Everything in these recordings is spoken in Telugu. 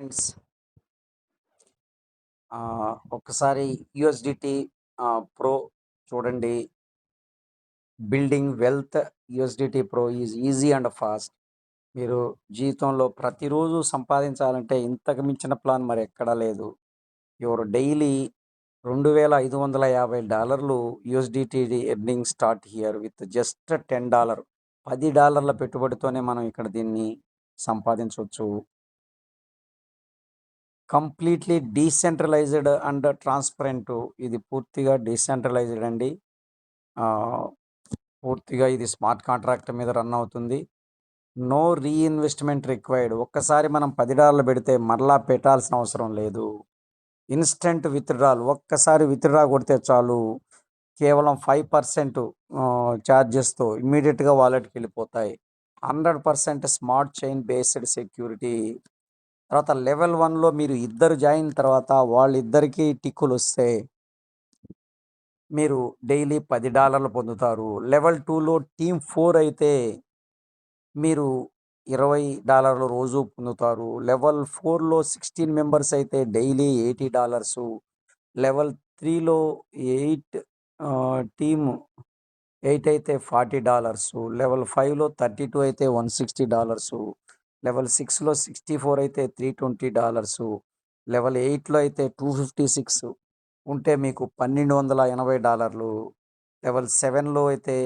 ఫ్రెండ్స్ ఒకసారి యుఎస్డిటీ ప్రో చూడండి. Building wealth USDT pro is easy and fast. మీరు జీవితంలో ప్రతిరోజు సంపాదించాలంటే ఇంతకు మించిన ప్లాన్ మరి ఎక్కడా లేదు. యువర్ డైలీ రెండు వేల ఐదు వందల యాభై డాలర్లు USDT earning start here with just $10 $10 పెట్టుబడితోనే మనం ఇక్కడ దీన్ని సంపాదించవచ్చు కంప్లీట్‌లీ డీసెంట్రలైజ్డ్ అండ్ ట్రాన్స్పరెంట్ ఇది పూర్తిగా డీసెంట్రలైజ్డ్ అండి. పూర్తిగా ఇది స్మార్ట్ కాంట్రాక్ట్ మీద రన్ అవుతుంది. No reinvestment required. ఒక్కసారి మనం $10 పెడితే మరలా పెట్టాల్సిన అవసరం లేదు. ఇన్‌స్టంట్ విత్‌డ్రాల్ ఒక్కసారి విత్‌డ్రా కొడితే చాలు. కేవలం ఫైవ్ పర్సెంట్ ఛార్జెస్తో ఇమ్మీడియట్గా వాలెట్కి వెళ్ళిపోతాయి hundred percent smart chain based security. తర్వాత లెవెల్ వన్లో మీరు ఇద్దరు జాయిన్ తర్వాత వాళ్ళిద్దరికీ టిక్కులు వస్తే మీరు డైలీ పది డాలర్లు పొందుతారు. లెవెల్ టూలో టీమ్ ఫోర్ అయితే మీరు ఇరవై డాలర్లు రోజు పొందుతారు. లెవెల్ ఫోర్లో సిక్స్టీన్ మెంబర్స్ అయితే డైలీ ఎయిటీ డాలర్సు. లెవెల్ త్రీలో ఎయిట్ టీమ్ ఎయిట్ అయితే ఫార్టీ డాలర్సు. లెవెల్ ఫైవ్లో థర్టీ టూ అయితే వన్ సిక్స్టీ డాలర్సు. లెవెల్ సిక్స్లో సిక్స్టీ ఫోర్ అయితే త్రీ ట్వంటీ డాలర్స్ లెవెల్ ఎయిట్లో అయితే టూ ఫిఫ్టీ సిక్స్ ఉంటే మీకు పన్నెండు వందల ఎనభై డాలర్లు లెవెల్ సెవెన్లో అయితే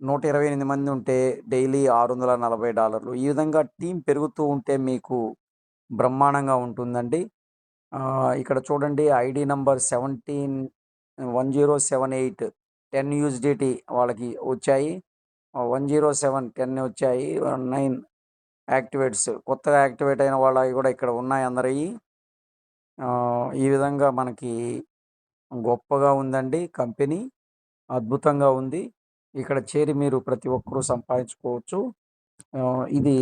నూట ఇరవై ఎనిమిది మంది ఉంటే డైలీ ఆరు వందల నలభై డాలర్లు. ఈ విధంగా టీం పెరుగుతూ ఉంటే మీకు బ్రహ్మాండంగా ఉంటుందండి. ఇక్కడ చూడండి ID number seventeen one zero seven eight ten USDT వాళ్ళకి వచ్చాయి. వన్ జీరో సెవెన్ టెన్ వచ్చాయి. నైన్ యాక్టివేట్స్ కొత్తగా యాక్టివేట్ అయిన వాళ్ళవి కూడా ఇక్కడ ఉన్నాయి అందరివి ఈ విధంగా మనకి గొప్పగా ఉందండి కంపెనీ. అద్భుతంగా ఉంది. ఇక్కడ చేరి మీరు ప్రతి ఒక్కరూ సంపాదించుకోవచ్చు. ఇది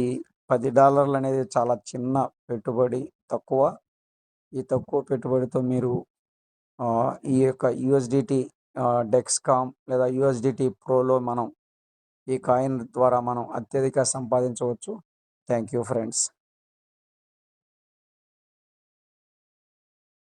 $10 అనేది చాలా చిన్న పెట్టుబడి తక్కువ. ఈ తక్కువ పెట్టుబడితో మీరు ఈ యొక్క యూఎస్‌డిటీ డెక్స్‌కామ్ లేదా యూఎస్‌డిటీ ప్రోలో మనం ఈ కాయిన్ ద్వారా మనం అత్యధిక సంపాదించవచ్చు. Thank you, friends.